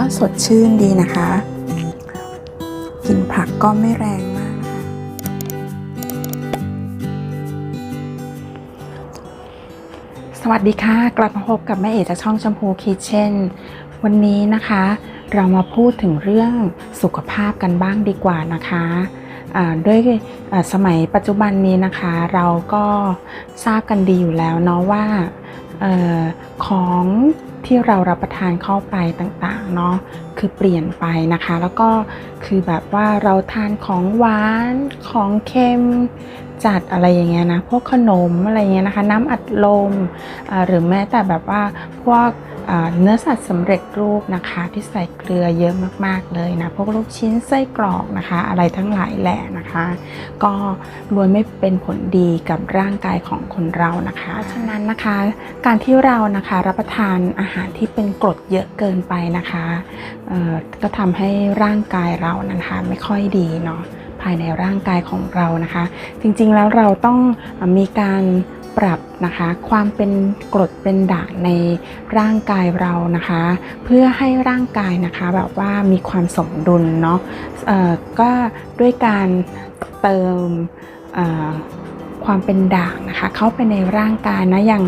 ก็สดชื่นดีนะคะกลิ่นผักก็ไม่แรงมาก สวัสดีค่ะ กลับมาพบกับแม่เอกจากช่องชมพูคิเช่น วันนี้นะคะ เรามาพูดถึงเรื่องสุขภาพกันบ้างดีกว่านะคะด้วยสมัยปัจจุบันนี้นะคะ เราก็ทราบกันดีอยู่แล้วเนาะว่าออของ ที่เรารับประทานเข้าไปต่างๆเนาะคือเปลี่ยนไปนะคะ แล้วก็คือแบบว่าเราทานของหวานของเค็มจัดอะไรอย่างเงี้ยนะพวกขนมอะไรเงี้ยนะคะ น้ำอัดลมหรือแม้แต่แบบว่าพวก เนื้อสัตว์สำเร็จรูปนะคะ ที่ใส่เกลือเยอะมากๆเลยนะ พวกลูกชิ้นไส้กรอกนะคะ อะไรทั้งหลายแหละนะคะ ก็ล้วนไม่เป็นผลดีกับร่างกายของคนเรานะคะ ฉะนั้นนะคะ การที่เรานะคะรับประทานอาหารที่เป็นกรดเยอะเกินไปนะคะก็ทำให้ร่างกายเรานะคะไม่ค่อยดีเนาะภายในร่างกายของเรานะคะ จริงๆแล้วเราต้องมีการ ปรับนะคะความเป็นกรดเป็นด่างในร่างกายเรานะคะ เพื่อให้ร่างกายนะคะแบบว่ามีความสมดุลเนาะก็ด้วยการเติมความเป็นด่างนะคะ เข้าไปในร่างกายนะอย่าง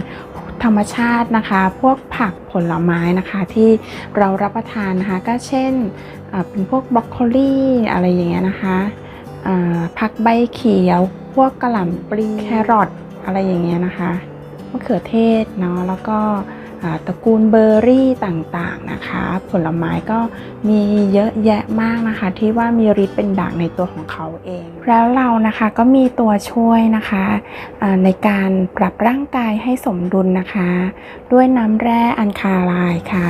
ธรรมชาตินะคะ พวกผักผลไม้นะคะที่เรารับประทานนะคะก็เช่นเป็นพวกบรอกโคลีอะไรอย่างเงี้ยนะคะผักใบเขียว พวกกระหล่ำปลีแครอท อะไรอย่างเงี้ยนะคะมะเขือเทศเนาะแล้วก็ตระกูลเบอร์รี่ต่างๆนะคะ ผลไม้ก็มีเยอะแยะมากนะคะ ที่ว่ามีฤทธิ์เป็นด่างในตัวของเขาเอง แล้วเรานะคะก็มีตัวช่วยนะคะในการปรับร่างกายให้สมดุลนะคะ ด้วยน้ำแร่อัญคาไลน์ค่ะ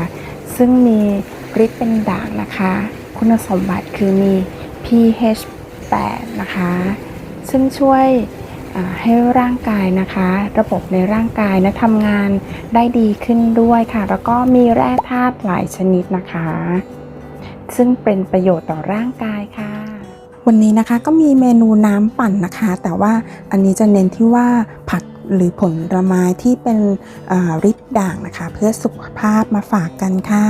ซึ่งมีฤทธิ์เป็นด่างนะคะ คุณสมบัติคือมี pH 8 นะคะ ซึ่งช่วย ให้ร่างกายนะคะ ระบบในร่างกายนะทำงานได้ดีขึ้นด้วยค่ะ แล้วก็มีแร่ธาตุหลายชนิดนะคะ ซึ่งเป็นประโยชน์ต่อร่างกายค่ะ วันนี้นะคะก็มีเมนูน้ำปั่นนะคะ แต่ว่าอันนี้จะเน้นที่ว่าผักหรือผลไม้ที่เป็นอ่าฤทธิ์ด่างนะคะ เพื่อสุขภาพมาฝากกันค่ะ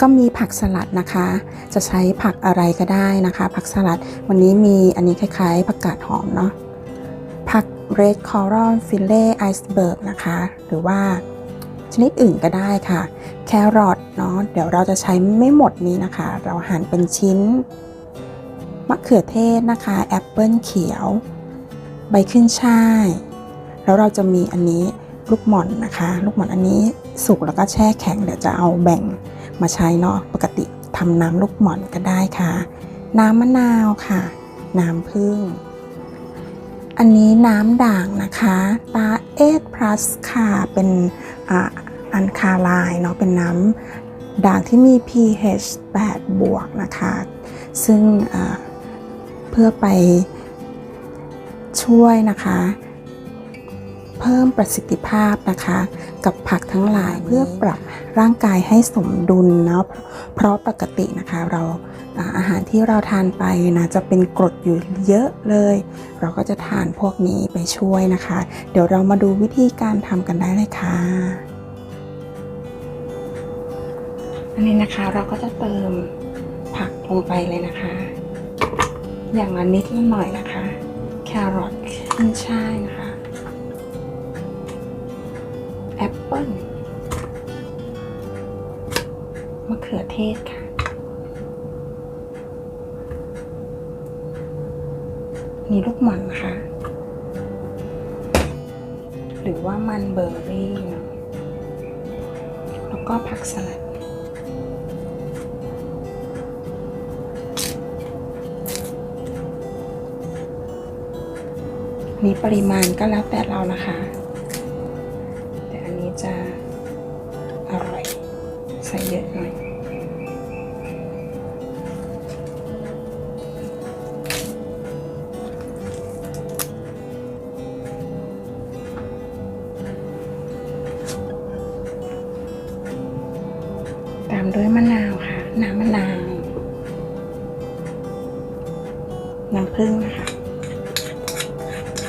ก็มีผักสลัดนะคะ จะใช้ผักอะไรก็ได้นะคะ ผักสลัดวันนี้มีอันนี้คล้ายๆผักกาดหอมเนาะ red coral fillet iceberg นะคะ หรือว่าชนิดอื่นก็ได้ค่ะ แครอทเนาะเดี๋ยวเราจะใช้ไม่หมดนี้นะคะ เราหั่นเป็นชิ้น มะเขือเทศนะคะแอปเปิลเขียว ใบขึ้นช่าย แล้วเราจะมีอันนี้ลูกหม่อนนะคะ ลูกหม่อนอันนี้สุกแล้วก็แช่แข็งเดี๋ยวจะเอาแบ่งมาใช้เนาะปกติทำน้ำลูกหม่อนก็ได้ค่ะ น้ำมะนาวค่ะ น้ำผึ้ง อันนี้น้ำด่างนะคะตาเอทพลัสค่ะ เป็นอันคาไลน์เนาะ เป็นน้ำด่างที่มี pH 8 บวกนะคะ ซึ่งเพื่อไปช่วยนะคะ เพิ่มประสิทธิภาพนะคะ กับผักทั้งหลายเพื่อปรับร่างกายให้สมดุลเนาะ เพราะปกตินะคะเรา อาอาหารที่เราทานไปนะจะเป็นกรดอยู่เยอะเลย เราก็จะทานพวกนี้ไปช่วยนะคะ เดี๋ยวเรามาดูวิธีการทำกันได้เลยค่ะ อันนี้นะคะเราก็จะเติมผักลงไปเลยนะคะ อย่างละนิดละหน่อยนะคะ แครอทขึ้นช่ายนะคะแอปเปิ้ลมะเขือเทศค่ะ มีลูกหม่อนนะคะหรือว่ามันเบอร์รี่ แล้วก็ผักสลัด มีปริมาณก็แล้วแต่เรานะคะ แต่อันนี้จะอร่อย ใส่เยอะหน่อย น้ำผึ้งนะคะ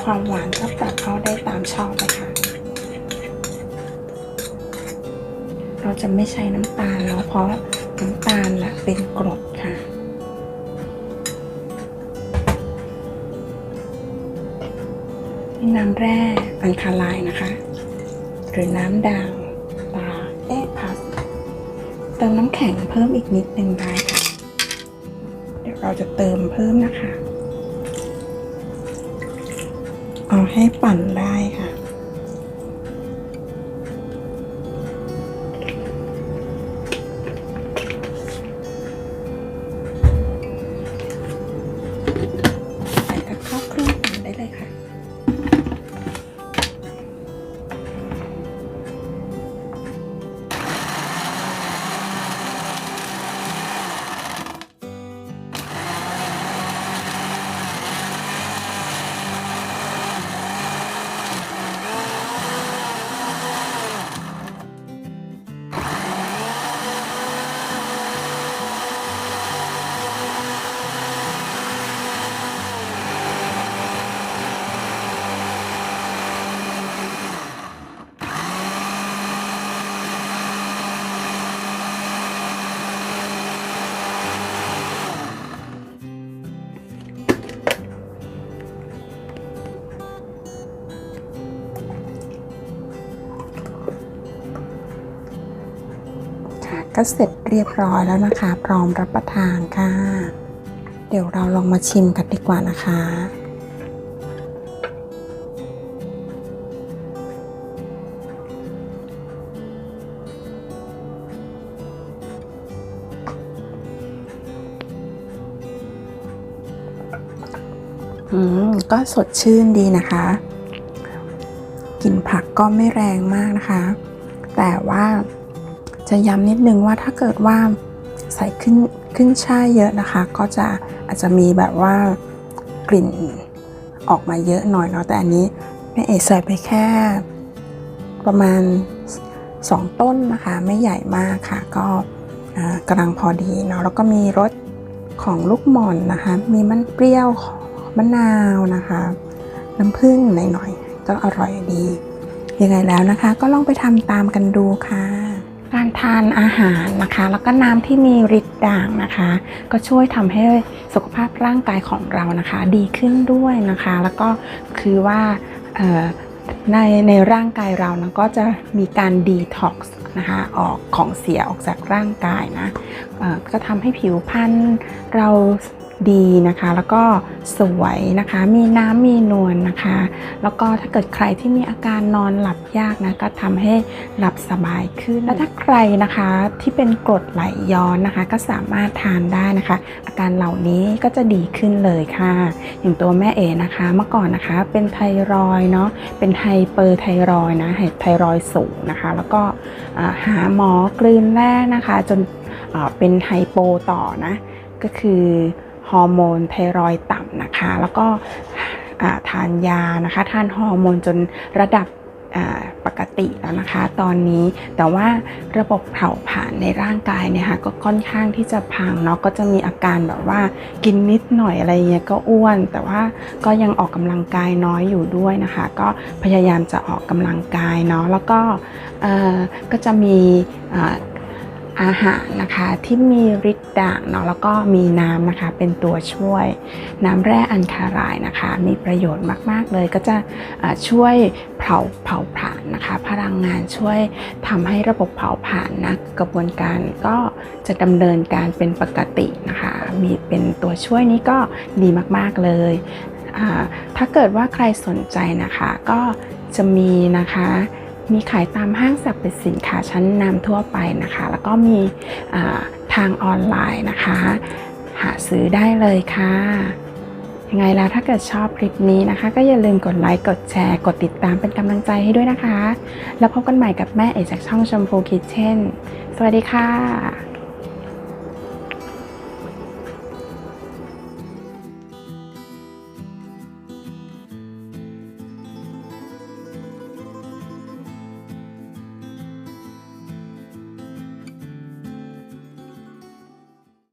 ความหวานก็ปรับเข้าได้ตามชอบเลยค่ะ เราจะไม่ใช้น้ำตาลเนาะเพราะน้ำตาลและเป็นกรดค่ะน้ำแร่อันคาไลน์นะคะ หรือน้ำด่างตาเอ๊ะพัสเติมน้ำแข็งเพิ่มอีกนิดนึงได้ค่ะ เดี๋ยวเราจะเติมเพิ่มนะคะ ให้ปั่นได้ ก็เสร็จเรียบร้อยแล้วนะคะ พร้อมรับประทานค่ะ เดี๋ยวเราลองมาชิมกันดีกว่านะคะ อืม ก็สดชื่นดีนะคะกลิ่นผักก็ไม่แรงมากนะคะ แต่ว่า จะย้ำนิดนึงว่าถ้าเกิดว่าใส่ขึ้นขึ้นช่ายเยอะนะคะ ก็จะอาจจะมีแบบว่ากลิ่นออกมาเยอะหน่อยเนาะแต่อันนี้แม่เอใส่ไปแค่ ประมาณ 2 ต้นนะคะ ไม่ใหญ่มากค่ะ ก็กำลังพอดีเนาะแล้วก็มีรสของลูกหม่อนนะคะ มีมันเปรี้ยวมะนาวนะคะ น้ำผึ้งหน่อยๆก็อร่อยดียังไงแล้วนะคะ ก็ลองไปทำตามกันดูค่ะ ทานอาหารนะคะ แล้วก็น้ำที่มีฤทธิ์ด่างนะคะ ก็ช่วยทำให้สุขภาพร่างกายของเรานะคะ ดีขึ้นด้วยนะคะ แล้วก็คือว่าในในร่างกายเรานะก็จะมีการดีท็อกซ์นะคะออกของเสียออกจากร่างกายนะก็ทำให้ผิวพรรณเรา ดีนะคะ แล้วก็สวยนะคะ มีน้ำมีนวลนะคะ แล้วก็ถ้าเกิดใครที่มีอาการนอนหลับยากนะก็ทำให้หลับสบายขึ้น และถ้าใครนะคะที่เป็นกรดไหลย้อนนะคะ ก็สามารถทานได้นะคะ อาการเหล่านี้ก็จะดีขึ้นเลยค่ะ อย่างตัวแม่เอนะคะ เมื่อก่อนนะคะเป็นไทรอยเนาะเป็นไฮเปอร์ไทรอยนะไทรอยสูงนะคะ แล้วก็หาหมอกลืนแร่นะคะ จนเป็นไฮโปต่อนะ ก็คือ ฮอร์โมนไทรอยต่ำนะคะ แล้วก็ทานยานะคะทานฮอร์โมนจนระดับปกติแล้วนะคะตอนนี้แต่ว่าระบบเผาผลาญในร่างกายเนี่ยค่ะก็ค่อนข้างที่จะพังเนาะก็จะมีอาการแบบว่ากินนิดหน่อยอะไรเงี้ยก็อ้วน แต่ว่าก็ยังออกกำลังกายน้อยอยู่ด้วยนะคะ ก็พยายามจะออกกำลังกายเนาะแล้วก็ก็จะมี อาหารนะคะที่มีฤทธิ์ด่างเนาะแล้วก็มีน้ำนะคะเป็นตัวช่วย น้ำแร่อัญคารายนะคะ มีประโยชน์มาก ๆ เลยก็จะช่วยเผาเผาผลาญนะคะ พลังงานช่วยทำให้ระบบเผาผลาญนะกระบวนการก็จะดำเนินการเป็นปกตินะคะ มีเป็นตัวช่วยนี้ก็ดีมากๆเลยถ้าเกิดว่าใครสนใจนะคะก็จะมีนะคะ มีขายตามห้างสรรพสินค้าชั้นนำทั่วไปนะคะ แล้วก็มีทางออนไลน์นะคะ หาซื้อได้เลยค่ะยังไงแล้วถ้าเกิดชอบคลิปนี้นะคะ ก็อย่าลืมกดไลค์กดแชร์ กดติดตามเป็นกำลังใจให้ด้วยนะคะ แล้วพบกันใหม่กับแม่เอกจากช่องชมพูคิทเช่น สวัสดีค่ะ